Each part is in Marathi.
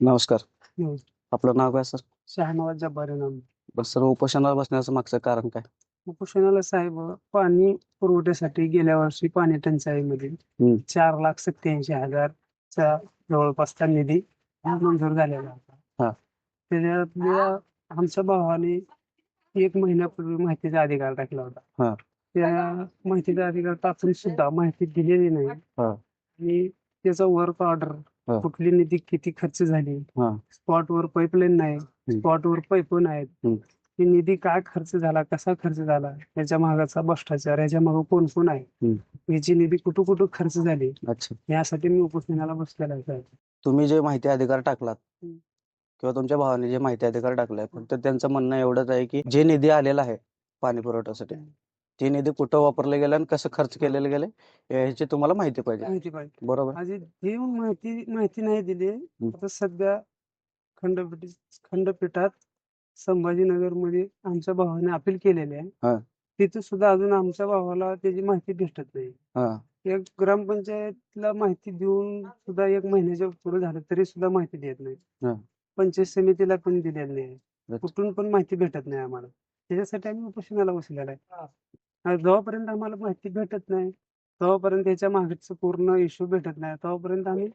नमस्कार. आपलं नाव काय सर शहानवाज जब्बारी नाम बरं सर उपोषणाला बसण्याचं मागचं कारण काय उपोषणाला साहेब पाणी पुरवठ्यासाठी गेल्या वर्षी पाणी टंचाईमध्ये हम्म. चार लाख सत्याऐंशी हजारचा जवळपासचा निधी मंजूर झालेला हा. होता त्याच्यातल्या आमच्या भावाने एक महिन्यापूर्वी माहितीचा अधिकार टाकला हा. होता त्या माहितीचा अधिकार टाकून सुद्धा माहिती दिलेली नाही हा. आणि त्याचा वर्क ऑर्डर. कुठली निधी किती खर्च झाली हा. स्पॉट वर पाईपलाईन नाही स्पॉट वर पाईप नाहीत. की निधी काय खर्च झाला कसा खर्च झाला याच्या मागाचा भ्रष्टाचार याच्या मागे कोण कोण आहे. याची निधी कुठं कुठं खर्च झाली अच्छा यासाठी मी उपोषणाला बसलेला आहे. तुम्ही जे माहिती अधिकार टाकलात. किंवा तुमच्या भावाने जे माहिती अधिकार टाकलाय फक्त त्यांचं म्हणणं एवढंच आहे की जे निधी आलेला आहे पाणी पुरवठ्यासाठी ते निधी कुठं वापरले गेले आणि कसं खर्च केलेले गेले याची तुम्हाला माहिती पाहिजे. माहिती पाहिजे. बरोबर? देऊन माहिती माहिती नाही दिली आता सध्या खंडपीठ खंडपीठात संभाजीनगरमध्ये आमच्या भावाने अपील केलेले हा. आहे तिथे सुद्धा अजून आमच्या भावाला त्याची माहिती भेटत नाही. हा. एक ग्रामपंचायतला माहिती देऊन सुद्धा एक महिन्याच्या पुढे झालं तरी सुद्धा माहिती देत हा. नाही पंचायत समितीला पण दिलेली नाही. अच्छा. कुठून पण माहिती भेटत नाही आम्हाला. त्याच्यासाठी आम्ही उपोषणाला बसलेला आहे. आणि जेव्हापर्यंत आम्हाला माहिती भेटत नाही तेव्हापर्यंत त्याच्या मागचं पूर्ण इश्यू भेटत नाही. तेव्हापर्यंत आम्ही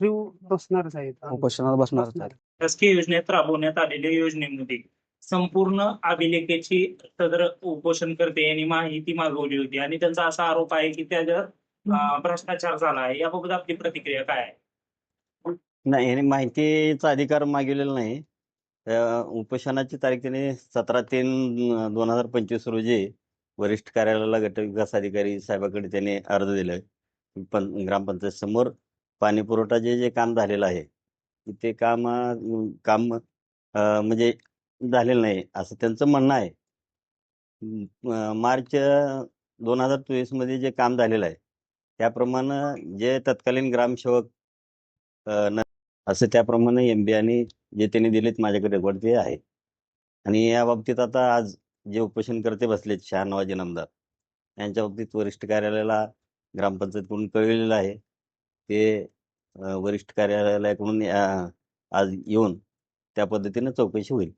फ्री बसणारच आहेत. उपोषणाला बसणारच आहे शासकीय योजनेत राबवण्यात आलेल्या योजनेमध्ये संपूर्ण अभिलेखेची सदर उपोषण करते यांनी माहिती मागवली होती. आणि त्यांचा असा आरोप आहे की त्याच्यात अं, भ्रष्टाचार झाला आहे. याबाबत आपली प्रतिक्रिया काय आहे? नाही यांनी माहितीचा अधिकार मागवलेला नाही. अं, उपोषणाची तारीख त्यांनी सतरा तीन दोन हजार पंचवीस रोजी वरिष्ठ कार्यालयाला गट विकास अधिकारी साहेबाकडे त्यांनी अर्ज दिलाय. पण ग्रामपंचायत समोर पाणी पुरवठा जे जे काम झालेलं आहे ते काम काम म्हणजे झालेलं नाही असं त्यांचं म्हणणं आहे. मार्च दोन हजार चोवीसमध्ये जे काम झालेलं आहे त्याप्रमाणे जे तत्कालीन ग्रामसेवक न- असं त्याप्रमाणे एम बी आणि जे त्यांनी दिलेत माझ्याकडे रेकॉर्ड ते आहे. आणि या बाबतीत आता आज जे उपोषण करते बसलेत शहानवाज इनामदार यांच्या बाबतीत वरिष्ठ कार्यालयाला ग्रामपंचायतकडून कळलेलं आहे. ते वरिष्ठ कार्यालयाकडून आज येऊन त्या पद्धतीने चौकशी होईल.